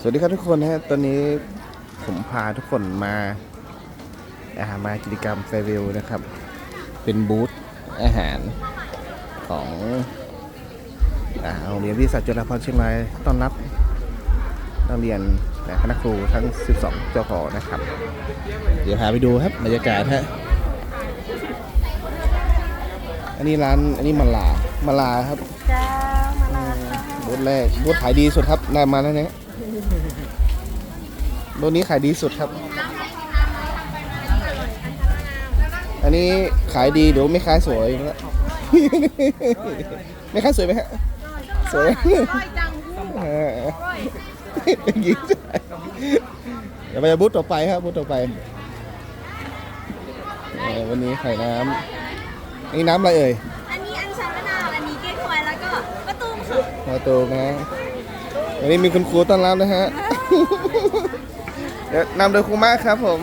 สวัสดีครับทุกคนนะฮะตอนนี้ผมพาทุกคนมาอาหารมากิจกรรมแฟร์วิลนะครับ เป็นบูธอาหารของอ่าโรงเรียนวิทยาศาสตร์จุฬาภรณ์เชียงรายต้อนรับนักเรียนและคณะครูทั้ง 12 เจ้าของนะครับ เดี๋ยวพาไปดูครับบรรยากาศฮะอันนี้ร้านอันนี้มาลามาลาครับจ้ามาลาค่ะบูธแรกบูธขายดีสุดครับได้มาแล้วเนี่ย บูธนี้ขายดีสุดครับ อันนี้ขายดีเดี๋ยวไม่ขายสวยแล้วไม่ขายสวยไหมฮะ สวยเออเป็นหญิงใจเดี๋ยวไปบูธต่อไปครับบูธต่อไปเออวันนี้ไข่น้ำนี่น้ำอะไรเอ่ย อันนี้อันชันมะนาว อันนี้เก๊กฮวยแล้วก็มะตูมค่ะมาตูนะ วันนี้มีคุณครูต้อนรับนะฮะ เดี๋ยวนำโดยครูมากครับผม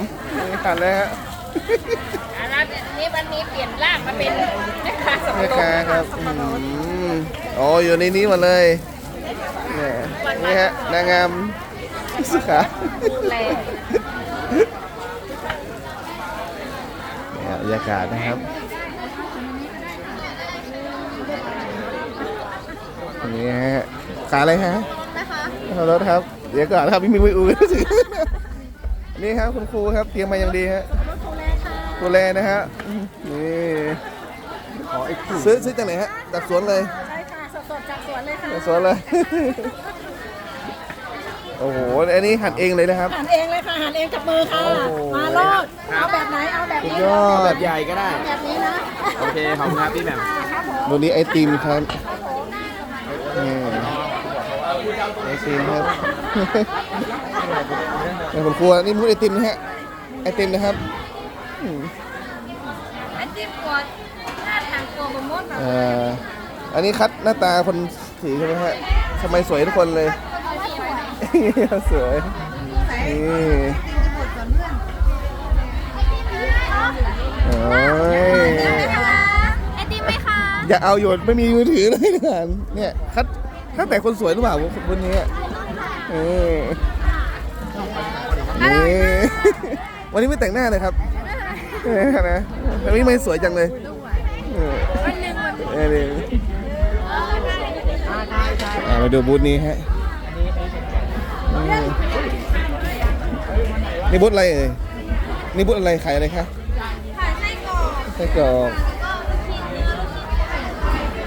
นี่ผ่านเลยฮะอันนั้นนี่วันนี้เปลี่ยนร่างมาเป็นแม่ค้าสับแม่ปะรค้าดครับอืมโอ้อยู่ในนี้หมดเลยเนี่ยนี่ฮะนางงามสุขาแลเนี่ยบรรยากาศนะครับอันนี้ฮะขาอะไรฮะนะคะขอรถครับ เดี๋ยวก่อนครับพี่มีมืออุ้ย นี่ครับคุณครูครับเตรียมมาอย่างดีฮะรถโคแลค่ะกูแลนะฮะนี่ซื้อซื้อจากไหนฮะจากสวนเลยใช่ค่ะสดๆจากสวนเลยค่ะจากสวนเลยโอ้โหอันนี้หั่นเองเลยนะครับ หั่นเองเลยค่ะ หั่นเองกับมือค่ะโอ้โหมาโลดเอาแบบไหน เอาแบบสุดนี้ยอดแบบใหญ่ก็ได้ แบบนี้นะ โอเค ขอบคุณครับพี่แหม่มครับผมตัวนี้ไอติมครับนี่ ไอติมครับนี่ผมครัวนี่มูดไอติมนะฮะไอติมนะครับอันที่ปวดหน้าทางตัวบะม่วงอ่าอันนี้คัดหน้าตาคนสีใช่ไหมฮะทำไมสวยทุกคนเลย สวยนี่โอ้ยไอติมไหมคะ อย่าเอาโยนไม่มีมือถือเลยนะเนี่ยคัด คัดแต่คนสวยหรือเปล่าคนนี้อะเออนี่วันนี้ไม่แต่งหน้าเลยครับเออนะวันนี้ไม่สวยจังเลยเออวันหนึ่งวันเออดีอะมาดูบูธนี้ฮะอืมนี่บูธอะไรเอ่ยนี่บูธอะไรขายอะไรคะขายไส้กรอกไส้กรอก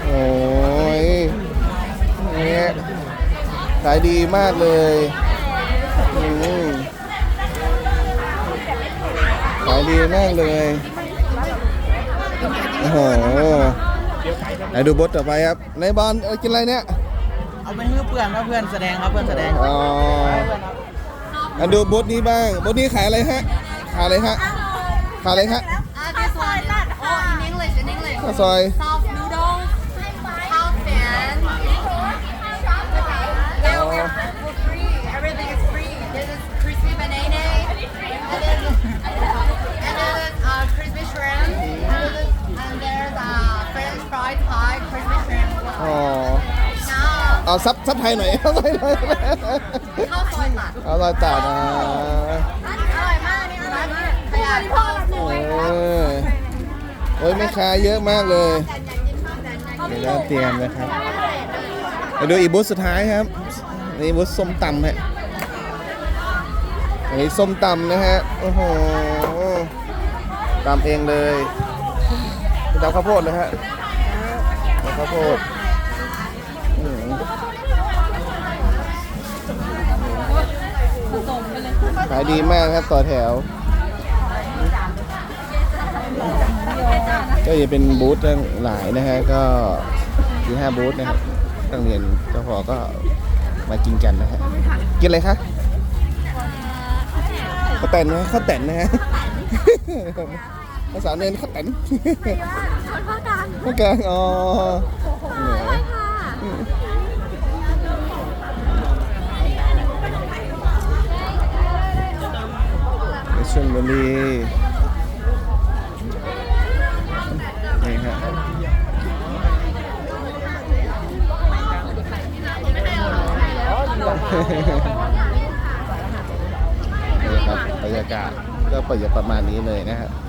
โอ้ยเนี่ย ขายดีมากเลยอืมขายดีมากเลยโอ้โหไหนดูบทต่อไปครับ ในบอลเอากินอะไรเนี่ย เอาไปให้เพื่อนครับเพื่อนแสดงครับเพื่อนแสดงอ๋ออะดูบทนี้บ้างบทนี้ขายอะไรฮะ ขายอะไรฮะ ขายอะไรฮะข้าวซอยตัดค่ะ in English in English ข้าวซอย French fried Thai crispy shrimp อ๋อ now เอาซับซับไทยหน่อย เอาไทยหน่อยข้าวซอยตัดเอาลอยตัดอะอร่อยมากนี่อร่อยมากขยายพ่อสวยเออโอ้ยแม่ค้าเยอะมากเลยเดี๋ยวเราเตรียมนะครับไปดูอีกบูธสุดท้ายครับนี่บูธส้มตำฮะอันนี้ส้มตำนะฮะโอ้โหตำเองเลยเป็นตำข้าวโพดเลยฮะตำ ข้าวโพดอืมขายดีมากครับต่อแถว ก็จะเป็นบูธตั้งหลายนะฮะ ก็คือห้าบูธนะครับตั้งเรียนเจ้าพอก็มากินกันนะฮะ กินอะไรคะข้าวแตนนะข้าวแตนนะฮะภาษาเนนข้าวแตน คนภาคกลางข้าวแกงอ๋อแหมค่ะในชลบุรีนี่ฮะบบรรยากาศก็เปิดประมาณนี้เลยนะฮะข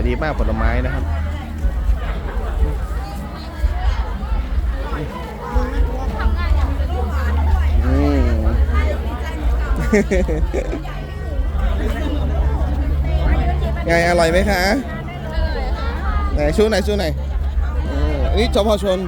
ายดีมากผลไม้นะครับไงอร่อยไหมคะไหนชูไหนชูไหนอยอืมอันนี้จพชน